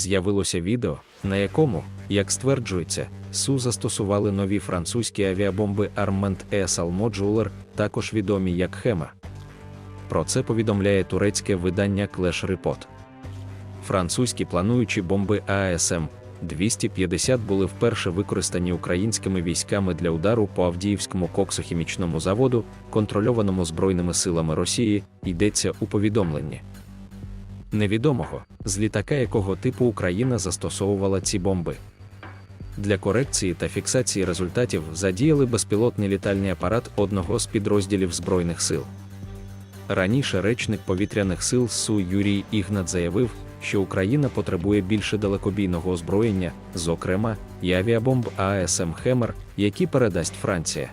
з'явилося відео, на якому, як стверджується, СУ застосували нові французькі авіабомби Armament ESL Modular, також відомі як Хемер. Про це повідомляє турецьке видання Clash Report. Французькі плануючі бомби АСМ 250 були вперше використані українськими військами для удару по Авдіївському коксохімічному заводу, контрольованому Збройними силами Росії, йдеться у повідомленні. Невідомого, з літака якого типу Україна застосовувала ці бомби. Для корекції та фіксації результатів задіяли безпілотний літальний апарат одного з підрозділів Збройних сил. Раніше речник повітряних сил СУ Юрій Ігнат заявив, що Україна потребує більше далекобійного озброєння, зокрема, і авіабомб АСМ Хемер, які передасть Франція.